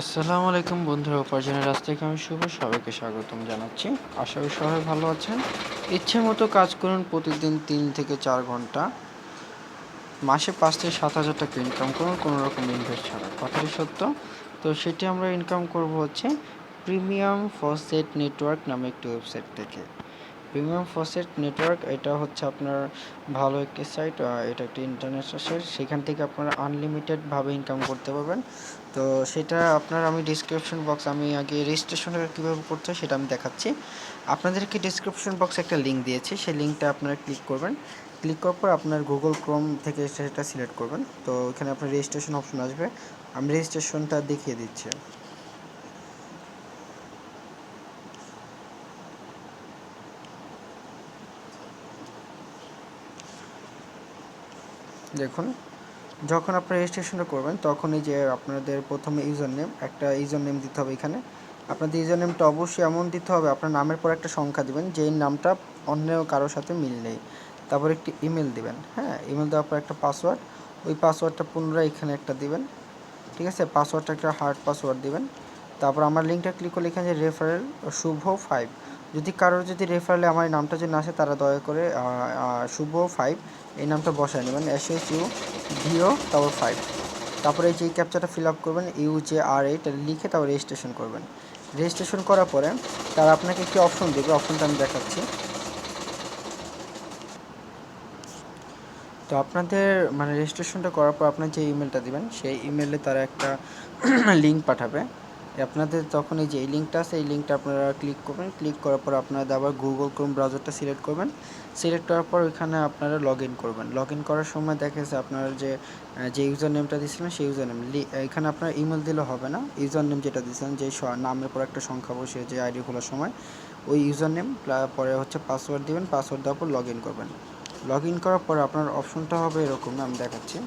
আসসালামু আলাইকুম বন্ধুরা, উপার্জনের রাস্তা থেকে আমি শুভ, সবাইকে স্বাগতম জানাচ্ছি। আশা করি সবাই ভালো আছেন। ইচ্ছে মতো কাজ করুন, প্রতিদিন তিন থেকে চার ঘণ্টা। মাসে পাঁচ থেকে সাত হাজার টাকা ইনকাম করুন, কোনো রকম ইনভেস্ট ছাড়া। কথাটি সত্য। তো সেটি আমরা ইনকাম করব হচ্ছে প্রিমিয়াম ফসেট নেটওয়ার্ক নামে একটি ওয়েবসাইট থেকে। প্রিমিয়াম ফসেট নেটওয়ার্ক, এটা হচ্ছে আপনার ভালো একটি সাইট এটা একটি ইন্টারন্যাশনাল সাইট সেখান থেকে আপনারা আনলিমিটেডভাবে ইনকাম করতে পারবেন। তো সেটা আপনার আমি ডিসক্রিপশন বক্স আমি আগে রেজিস্ট্রেশনটা কীভাবে করতে হয় সেটা আমি দেখাচ্ছি। আপনাদেরকে ডিসক্রিপশন বক্সে একটা লিঙ্ক দিয়েছি, সেই লিঙ্কটা আপনারা ক্লিক করবেন। ক্লিক করার পর আপনার গুগল ক্রোম থেকে সেটা সিলেক্ট করবেন। তো এখানে আপনার রেজিস্ট্রেশন অপশন আসবে। আমি রেজিস্ট্রেশনটা দেখিয়ে দিচ্ছি। দেখুন। যখন আপনার রেজিস্ট্রেশনটা করবেন, তখন এই যে আপনাদের প্রথমে ইউজার নেম একটা ইউজার নেম দিতে হবে এখানে। আপনাদের ইউজার নেমটা অবশ্যই এমন দিতে হবে, আপনার নামের পর একটা সংখ্যা দিবেন, যেই নামটা অন্য কারোর সাথে মিল নেই। তারপর একটি ইমেল দিবেন হ্যাঁ? ইমেল দেওয়ার পর একটা পাসওয়ার্ড ওই পাসওয়ার্ডটা পুনরায় এখানে একটা দিবেন, ঠিক আছে? পাসওয়ার্ডটা একটা হার্ড পাসওয়ার্ড দিবেন। তারপর আমার লিঙ্কটা ক্লিক করলে এখানে যে রেফারেল শুভ ফাইভ যদি কারোর যদি রেফারেলে আমার এই নামটা যদি না আসে, তারা দয়া করে শুভ ফাইভ এই নামটা বসায় নেবেন। এস এস ইউ ভিও তারপর ফাইভ তারপরে এই যে ক্যাপচারটা ফিল আপ করবেন ইউ জে আর এইটা লিখে তারপর রেজিস্ট্রেশন করবেন। রেজিস্ট্রেশন করার পরে তারা আপনাকে একটি অপশন দেবে অপশনটা আমি দেখাচ্ছি। তো আপনাদের মানে রেজিস্ট্রেশনটা করার পর আপনার যে ইমেলটা দিবেন, সেই ইমেলে তারা একটা লিঙ্ক পাঠাবে। আপনাদের তখন এই যে এই লিঙ্কটা আছে, এই লিঙ্কটা আপনারা ক্লিক করবেন। ক্লিক করার পর আপনারা আবার গুগল ক্রোম ব্রাউজারটা সিলেক্ট করবেন। সিলেক্ট করার পর ওইখানে আপনারা লগ ইন করবেন। লগ ইন করার সময় দেখা যাচ্ছে আপনার যে যে ইউজার নেমটা দিয়েছিলেন সেই ইউজার নেম এখানে আপনার ইমেল দিলে হবে না। ইউজার নেম যেটা দিয়েছিলেন, যে নামের পর একটা সংখ্যা বসে যে আইডি খোলার সময়, ওই ইউজার নেম পরে হচ্ছে পাসওয়ার্ড দিবেন। পাসওয়ার্ড দেওয়ার পর লগ ইন করবেন। লগ ইন করার পর আপনার অপশনটা হবে এরকম, আমি দেখাচ্ছি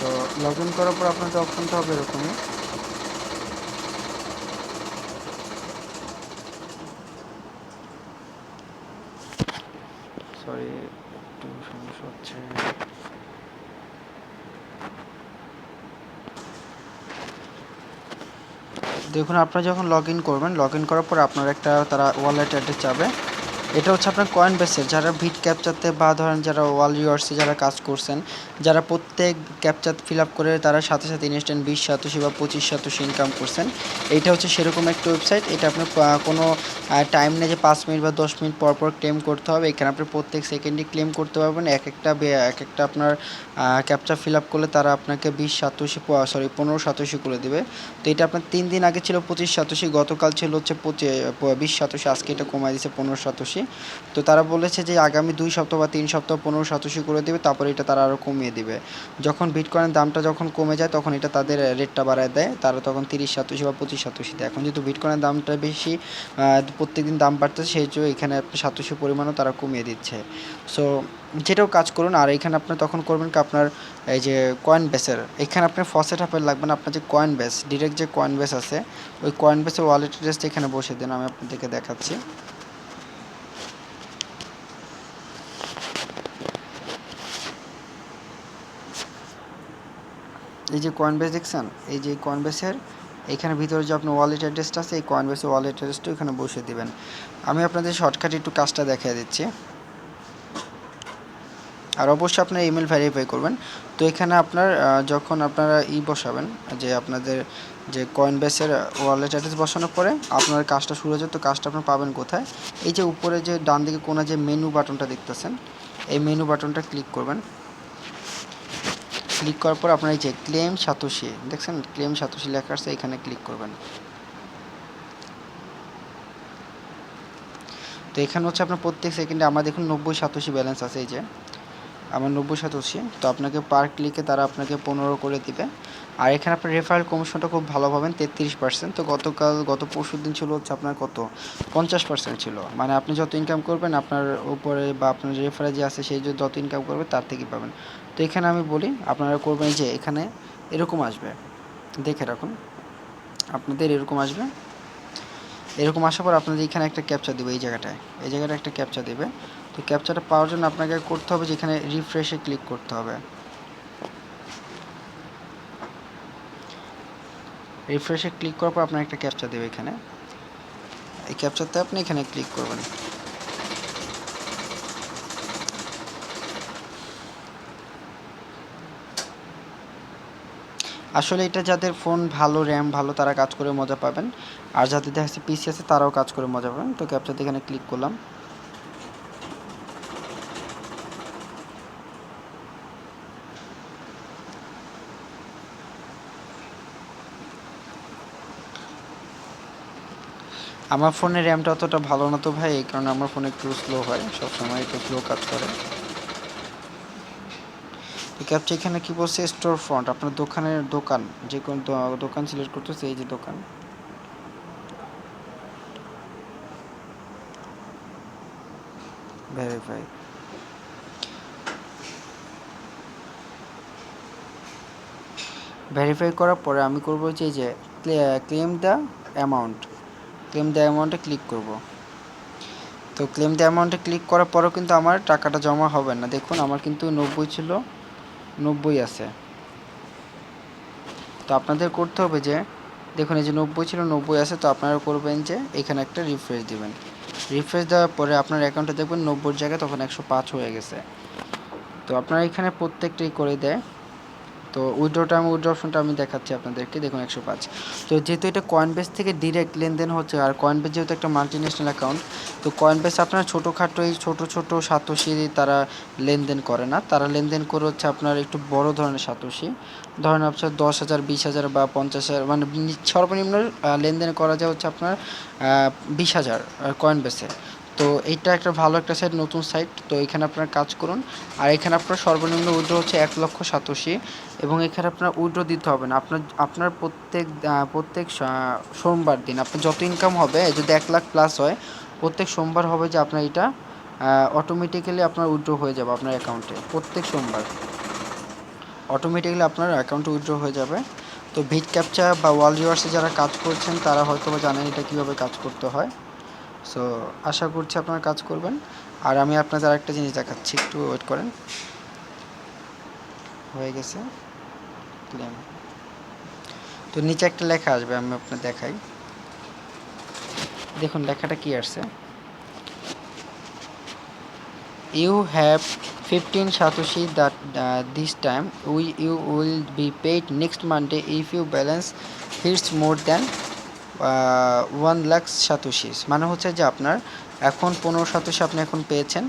তো লগ ইন করার পর আপনাদের অপশনটা হবে এরকমই। সরি একটু সমস্যা হচ্ছে। দেখুন, আপনারা যখন লগ ইন করবেন লগ ইন করার পর আপনার একটা তারা ওয়ালেট অ্যাড্রেস যাবে। এটা হচ্ছে আপনার কয়েন বেসের যারা ভিট ক্যাপচারতে বা ধরেন যারা ওয়াল রিওয়ার্সে যারা কাজ করছেন, যারা প্রত্যেক ক্যাপচার ফিল আপ করে তারা সাথে সাথে ইনস্ট্যান্ট বিশ সাতশি বা পঁচিশ সাতশি ইনকাম করছেন। এইটা হচ্ছে সেরকম একটা ওয়েবসাইট এটা আপনার কোনো টাইম নেই যে পাঁচ মিনিট বা দশ মিনিট পর পর ক্লেম করতে হবে। এখানে আপনি প্রত্যেক সেকেন্ডে ক্লেম করতে পারবেন। এক একটা এক একটা আপনার ক্যাপচার ফিল আপ করলে তারা আপনাকে বিশ সাতশি সরি পনেরো সাতশি করে দেবে। তো এটা আপনার তিন দিন আগে ছিল পঁচিশ সাতশি গতকাল ছিল হচ্ছে পঁচিশ বিশ সাতশি আজকে এটা কমায় দিয়েছে পনেরো সাতশি তো তারা বলেছে যে আগামী দুই সপ্তাহ বা তিন সপ্তাহ পনেরো সাতশি করে দেবে, তারপরে এটা তারা আরও কমিয়ে দিবে। যখন বিটকয়েনের দামটা যখন কমে যায়, তখন এটা তাদের রেটটা বাড়ায় দেয়। তারা তখন তিরিশ সাতশি বা পঁচিশ সাতশি দেয়। এখন যেহেতু বিটকয়েনের দামটা বেশি প্রত্যেক দিন দাম বাড়তেছে, সেই জন্য এখানে সাতশি পরিমাণও তারা কমিয়ে দিচ্ছে। সো যেটাও কাজ করুন, আর এখানে আপনার তখন করবেন কি, আপনার, এই যে কয়েন বেসের এখানে আপনার ফসেট হাফের লাগবে না, আপনার যে কয়েন বেস ডিরেক্ট যে কয়েন বেস আছে, ওই কয়েন বেসের ওয়ালেট অ্যাড্রেসটা এখানে বসে দেন, আমি আপনাদেরকে দেখাচ্ছি। এই যে কয়েন বেস দেখছেন? এই যে কয়েন বেসের এখানে ভিতরে যে আপনার ওয়ালেট অ্যাড্রেসটা আছে, এই কয়েন বেসের ওয়ালেট অ্যাড্রেসটা এখানে বসিয়ে দেবেন। আমি আপনাদের শর্টকাট একটু কাজটা দেখিয়ে দিচ্ছি। আর অবশ্যই আপনার ইমেল ভেরিফাই করবেন। তো এখানে আপনার যখন আপনারা ই বসাবেন, যে আপনাদের যে কয়েন বেসের ওয়ালেট অ্যাড্রেস বসানোর পরে আপনার কাজটা শুরু হয়ে যায় তো কাজটা আপনার পাবেন কোথায়? এই যে উপরে যে ডান দিকে কোনো যে মেনু বাটনটা দেখতেছেন, এই মেনু বাটনটা ক্লিক করবেন। ক্লিক করার পর আপনার এই যে ক্লেম সাতোশি, দেখছেন? ক্লেম সাতোশি লেখা আছে, এখানে ক্লিক করবেন। তো এখানে হচ্ছে আপনার প্রত্যেক সেকেন্ডে আমার দেখুন নব্বই সাতোশি ব্যালেন্স আছে এই যে। আমার নব্বই সাতোশি তো আপনাকে পার ক্লিকে তারা আপনাকে পনেরো করে দিবে। আর এখানে আপনার রেফারেল কমিশনটা খুব ভালো পাবেন, তেত্রিশ পার্সেন্ট তো গতকাল, গত পরশু দিন ছিল হচ্ছে আপনার কত? পঞ্চাশ পার্সেন্ট ছিল। মানে আপনি যত ইনকাম করবেন, আপনার উপরে বা আপনার রেফারে যে আছে সেই যত ইনকাম করবে, তার থেকেই পাবেন। তো এখানে আমি বলি, আপনারা করবেন যে এখানে এরকম আসবে। দেখে রাখুন। আপনাদের এরকম আসবে। এরকম আসার পর আপনাদের এখানে একটা ক্যাপচা দেবে এই জায়গাটায়। এই জায়গাটা একটা ক্যাপচা দেবে। তো ক্যাপচাটা পাওয়ার জন্য আপনাকে করতে হবে যেখানে রিফ্রেশে ক্লিক করতে হবে। রিফ্রেশে ক্লিক করার পর আপনার একটা ক্যাপচা দেবে এখানে। এই ক্যাপচাতে আপনি এখানে ক্লিক করবেন। আসলে এটা যাদের ফোন ভালো র্যাম ভালো, তারা কাজ করে মজা পাবেন। আর যাদের দেখা যাচ্ছে পিসি আছে, তারাও কাজ করে মজা পাবেন। তো ক্যাপচাতে এখানে ক্লিক করলাম। আমার ফোনের র্যামটা অতটা ভালো না তো ভাই কারণে আমার ফোন একটু স্লো হয়, সবসময় একটু স্লো কাজ করে। ক্যাপচা এখানে কি বলছে? স্টোর ফ্রন্ট আপনার দোকানের দোকান, যে কোনো দোকান সিলেক্ট করতেছে, এই যে দোকান। ভেরিফাই ভেরিফাই করার পরে আমি করব যে যে claim the amount claim the অ্যামাউন্টে click করব। তো ক্লেম দ্য অ্যামাউন্টে ক্লিক করার পরেও কিন্তু আমার টাকাটা জমা হবে না। দেখুন, আমার কিন্তু নব্বই ছিল, নব্বই আছে। তো আপনাদের করতে হবে যে, দেখুন, এই যে নব্বই ছিল, নব্বই আছে, তো আপনারা করবেন যে, এখানে একটা রিফ্রেশ দেবেন। রিফ্রেশ দেওয়ার পরে আপনার অ্যাকাউন্টে দেখবেন নব্বই জায়গায় তখন একশো পাঁচ হয়ে গেছে। তো আপনারা এখানে প্রত্যেকটাই করে দেয়। তো উইড্রোটা আমি উইড্রো অপশনটা আমি দেখাচ্ছি আপনাদেরকে। দেখুন, একশো পাঁচ। তো যেহেতু এটা কয়েনবেস থেকে ডিরেক্ট লেনদেন হচ্ছে, আর কয়েনবেস যেহেতু একটা মাল্টিন্যাশনাল অ্যাকাউন্ট তো কয়েনবেস আপনার ছোটোখাটো এই ছোটো ছোটো সাতোশি তারা লেনদেন করে না। তারা লেনদেন করে হচ্ছে আপনার একটু বড় ধরনের সাতোশি। ধরেন আপনার দশ হাজার, বিশ হাজার বা পঞ্চাশ হাজার মানে সর্বনিম্ন লেনদেন করা যায় হচ্ছে আপনার বিশ হাজার কয়েনবেসে তো এইটা একটা ভালো একটা সাইট নতুন সাইট তো এখানে আপনার কাজ করুন। আর এখানে আপনার সর্বনিম্ন উইড্রো হচ্ছে এক লক্ষ সাতাশি এবং এখানে আপনার উইড্রো দিতে হবে না। আপনার আপনার প্রত্যেক প্রত্যেক সোমবার দিন আপনার যত ইনকাম হবে, যদি এক লাখ প্লাস হয়, প্রত্যেক সোমবার হবে যে আপনার এটা অটোমেটিক্যালি আপনার উইড্রো হয়ে যাবে আপনার অ্যাকাউন্টে প্রত্যেক সোমবার। অটোমেটিক্যালি আপনার অ্যাকাউন্টে উইড্রো হয়ে যাবে। তো ভিট ক্যাপচা বা ওয়াল রিওয়ার্সে যারা কাজ করছেন, তারা হয়তো বা জানেন এটা কীভাবে কাজ করতে হয়। সো আশা করছি আপনারা কাজ করবেন। আর আমি আপনাদের আরেকটা জিনিস দেখাচ্ছি, একটু ওয়েট করেন। হয়ে গেছে। ক্লেম তো নিচে একটা লেখা আসবে, আমি আপনার দেখাই। দেখুন, লেখাটা কি আসছে? You have fifteen satoshi that this time we you will be paid next Monday if you balance hits more than one lakh satoshis মানে হচ্ছে যে আপনার এখন পনেরো সাতোশি আপনি এখন পেয়েছেন।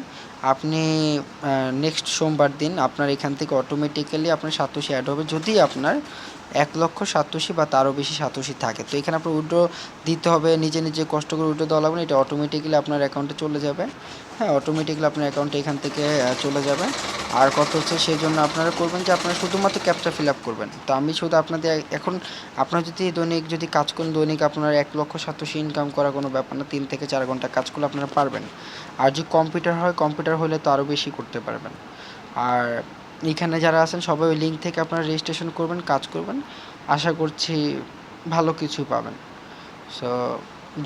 আপনি নেক্সট সোমবার দিন আপনার এখান থেকে অটোমেটিক্যালি আপনার সাতোশি অ্যাড হবে। যদি আপনার এক লক্ষ সাতোশি বা তারও বেশি সাতোশি থাকে। তো এখানে আপনার উইড্রো দিতে হবে নিজে নিজে কষ্ট করে উইড্রো দেওয়া লাগবে না, এটা অটোমেটিক্যালি আপনার অ্যাকাউন্টে চলে যাবে। হ্যাঁ অটোমেটিক্যালি আপনার অ্যাকাউন্টে এখান থেকে চলে যাবে। আর কত হচ্ছে সেই জন্য আপনারা করবেন যে আপনারা শুধুমাত্র ক্যাপটা ফিল আপ করবেন। তো আমি শুধু আপনাদের এখন আপনার যদি দৈনিক যদি কাজ করেন দৈনিক আপনার এক লক্ষ সাতশো ইনকাম করা কোনো ব্যাপার না তিন থেকে চার ঘণ্টা কাজ করলে আপনারা পারবেন। আর যদি কম্পিউটার হয় কম্পিউটার হলে তো আরও বেশি করতে পারবেন। আর এখানে যারা আছেন, সবাই ওই লিঙ্ক থেকে আপনারা রেজিস্ট্রেশন করবেন, কাজ করবেন। আশা করছি ভালো কিছু পাবেন। সো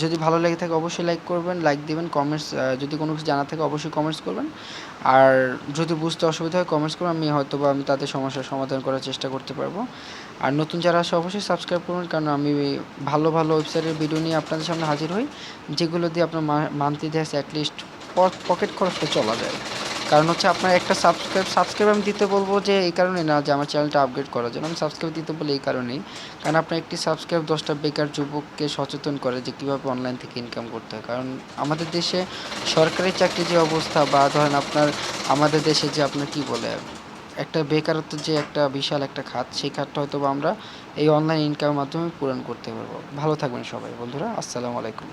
যদি ভালো লেগে থাকে অবশ্যই লাইক করবেন লাইক দিবেন কমেন্টস যদি কোনো কিছু জানা থাকে অবশ্যই কমেন্টস করবেন। আর যদি বুঝতে অসুবিধা হয় কমেন্টস করবেন, আমি হয়তো বা আমি তাদের সমস্যার সমাধান করার চেষ্টা করতে পারব। আর নতুন যারা আসে অবশ্যই সাবস্ক্রাইব করবেন, কারণ আমি ভালো ভালো ওয়েবসাইটের ভিডিও নিয়ে আপনাদের সামনে হাজির হই, যেগুলো দিয়ে আপনার মান্থলি দেশ অ্যাটলিস্ট পকেট খরচটা চলা যায়। কারণ হচ্ছে আপনার একটা সাবস্ক্রাইব সাবস্ক্রাইব আমি দিতে বলব যে এই কারণে না, যে আমার চ্যানেলটা আপগ্রেড করার জন্য। আমি সাবস্ক্রাইব দিতে বলি এই কারণেই। কারণ আপনার একটি সাবস্ক্রাইব দশটা বেকার যুবককে সচেতন করে যে কীভাবে অনলাইন থেকে ইনকাম করতে হয়। কারণ আমাদের দেশে সরকারি চাকরির যে অবস্থা বা ধরেন আপনার, আমাদের দেশে যে আপনার কি বলে, একটা বেকারত্ব যে একটা বিশাল একটা খাত, সেই খাতটা হয়তো আমরা এই অনলাইন ইনকামের মাধ্যমে পূরণ করতে পারব। ভালো থাকবেন সবাই। বন্ধুরা, আসসালামু আলাইকুম।